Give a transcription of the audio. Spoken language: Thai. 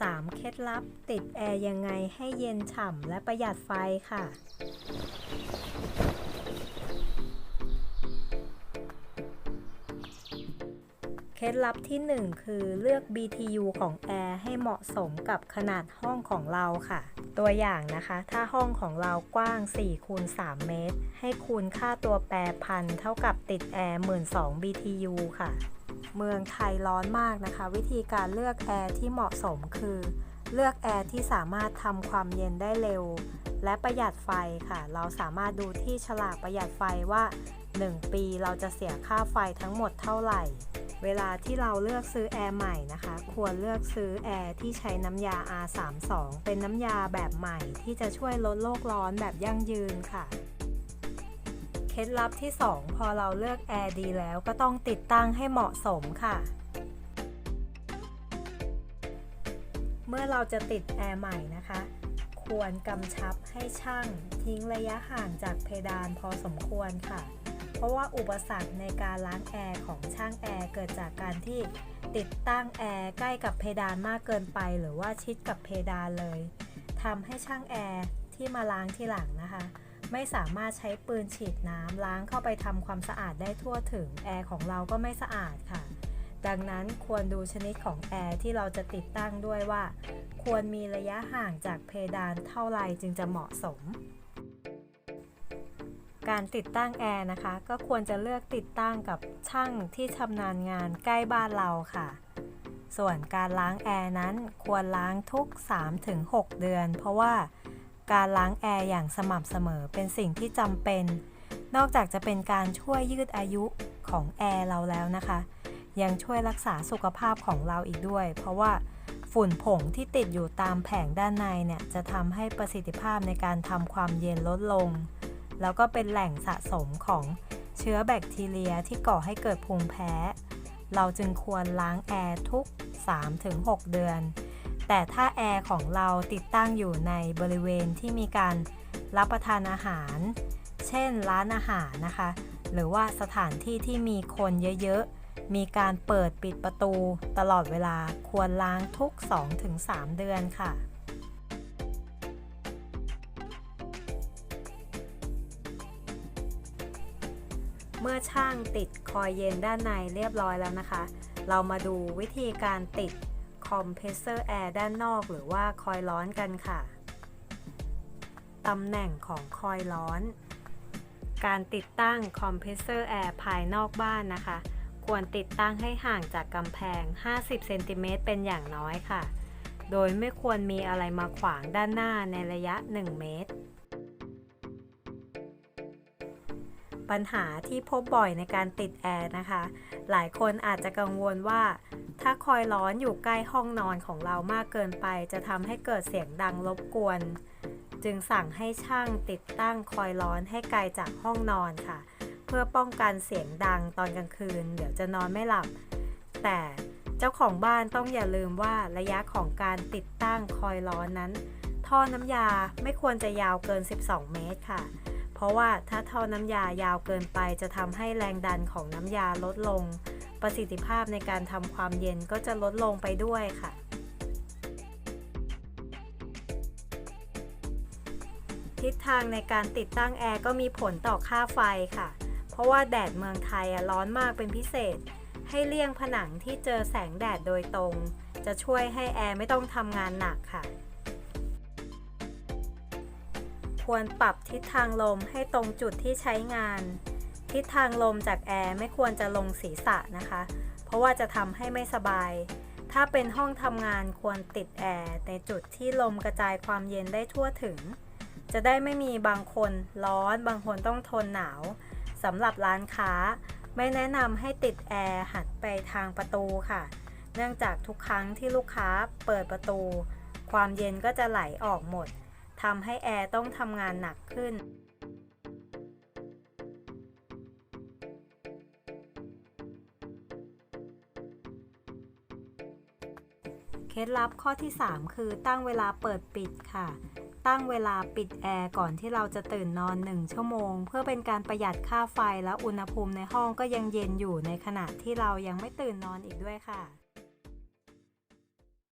3 เคล็ดลับติดแอร์ยังไงให้เย็นฉ่ำและประหยัดไฟค่ะ เคล็ดลับที่ 1 คือเลือก BTU ของแอร์ให้เหมาะสมกับขนาดห้องของเราค่ะ ตัวอย่างนะคะ ถ้าห้องของเรากว้าง4คูณ3เมตร ให้คูณค่าตัวแปรพันเท่ากับติดแอร์12,000 BTU ค่ะ เมืองไทยร้อนมากนะคะ วิธีการเลือกแอร์ที่เหมาะสมคือ เลือกแอร์ที่สามารถทำความเย็นได้เร็ว และประหยัดไฟค่ะ เราสามารถดูที่ฉลากประหยัดไฟว่า 1 ปีเราจะเสียค่าไฟทั้งหมดเท่าไหร่ เวลาที่เราเลือกซื้อแอร์ใหม่นะคะ ควรเลือกซื้อแอร์ที่ใช้น้ำยา R32 เป็นน้ำยาแบบใหม่ที่จะช่วยลดโลกร้อนแบบยั่งยืนค่ะ เคล็ดลับที่ 2 พอเราเลือกแอร์ดีแล้วก็ต้องติดตั้งให้เหมาะสมค่ะ เมื่อเราจะติดแอร์ใหม่นะคะ ควรกำชับให้ช่างทิ้งระยะห่างจากเพดานพอสมควรค่ะ เพราะว่าอุปสรรคในการล้างแอร์ของช่างแอร์เกิดจากการที่ติดตั้งแอร์ใกล้กับเพดานมากเกินไป หรือว่าชิดกับเพดานเลยทำให้ช่างแอร์ที่มาล้างที่หลังนะคะ ไม่สามารถใช้ปืนฉีดน้ำล้างเข้าไปทำความสะอาดได้ทั่วถึง แอร์ของเราก็ไม่สะอาดค่ะ ดังนั้นควรดูชนิดของแอร์ที่เราจะติดตั้งด้วยว่า ควรมีระยะห่างจากเพดานเท่าไรจึงจะเหมาะสม การติดตั้งแอร์นะคะ ก็ควรจะเลือกติดตั้งกับช่างที่ชำนาญงานใกล้บ้านเราค่ะส่วนการล้างแอร์นั้นควรล้างทุก 3-6 เดือน เพราะว่า การล้างแอร์อย่างสม่ำเสมอเป็นสิ่งที่จำเป็น นอกจากจะเป็นการช่วยยืดอายุของแอร์เราแล้วนะคะ ยังช่วยรักษาสุขภาพของเราอีกด้วย เพราะว่าฝุ่นผงที่ติดอยู่ตามแผงด้านในเนี่ยจะทำให้ประสิทธิภาพในการทำความเย็นลดลง แล้วก็เป็นแหล่งสะสมของเชื้อแบคทีเรียที่ก่อให้เกิดภูมิแพ้ เราจึงควรล้างแอร์ทุก 3-6 เดือน แต่ถ้าแอร์ของเราติดตั้งอยู่ในบริเวณที่มีการรับประทานอาหาร เช่นร้านอาหารนะคะ หรือว่าสถานที่ที่มีคนเยอะๆ มีการเปิดปิดประตูตลอดเวลาควรล้างทุก 2-3 เดือนค่ะเมื่อช่างติดคอยเย็นด้านในเรียบร้อยแล้วนะคะ เรามาดูวิธีการติด คอมเพรสเซอร์แอร์ด้านนอกหรือว่าคอยร้อนกันค่ะ ตำแหน่งของคอยร้อน การติดตั้งคอมเพรสเซอร์แอร์ภายนอกบ้านนะคะ ควรติดตั้งให้ห่างจากกำแพง 50 เซนติเมตรเป็นอย่างน้อยค่ะ โดยไม่ควรมีอะไรมาขวางด้านหน้าในระยะ 1 เมตร ปัญหาที่พบบ่อยในการติดแอร์นะคะ หลายคนอาจจะกังวลว่า ถ้าคอยร้อนอยู่ใกล้ห้องนอนของเรามากเกินไป จะทำให้เกิดเสียงดังรบกวน จึงสั่งให้ช่างติดตั้งคอยร้อนให้ไกลจากห้องนอนค่ะ เพื่อป้องกันเสียงดังตอนกลางคืน เดี๋ยวจะนอนไม่หลับ แต่เจ้าของบ้านต้องอย่าลืมว่าระยะของการติดตั้งคอยร้อนนั้น ท่อน้ำยาไม่ควรจะยาวเกิน 12 เมตรค่ะ เพราะว่าถ้าท่อน้ำยายาวเกินไปจะทำให้แรงดันของน้ำยาลดลง ประสิทธิภาพในการทำความเย็นก็จะลดลงไปด้วยค่ะ ทิศทางในการติดตั้งแอร์ก็มีผลต่อค่าไฟค่ะ เพราะว่าแดดเมืองไทยอะร้อนมากเป็นพิเศษ ให้เลี่ยงผนังที่เจอแสงแดดโดยตรง จะช่วยให้แอร์ไม่ต้องทำงานหนักค่ะควรปรับทิศทางลมให้ตรงจุดที่ใช้งาน ทิศทางลมจากแอร์ไม่ควรจะลงศีรษะนะคะ เพราะว่าจะทำให้ไม่สบาย ถ้าเป็นห้องทำงานควรติดแอร์ในจุดที่ลมกระจายความเย็นได้ทั่วถึง จะได้ไม่มีบางคนร้อนบางคนต้องทนหนาวสำหรับร้านค้า ไม่แนะนำให้ติดแอร์หันไปทางประตูค่ะ เนื่องจากทุกครั้งที่ลูกค้าเปิดประตู ความเย็นก็จะไหลออกหมดทำให้แอร์ต้องทำงานหนักขึ้น เคล็ดลับข้อที่ 3 คือตั้งเวลาเปิดปิดค่ะ ตั้งเวลาปิดแอร์ก่อนที่เราจะตื่นนอน 1 ชั่วโมง เพื่อเป็นการประหยัดค่าไฟและอุณหภูมิในห้องก็ยังเย็นอยู่ในขณะที่เรายังไม่ตื่นนอนอีกด้วยค่ะ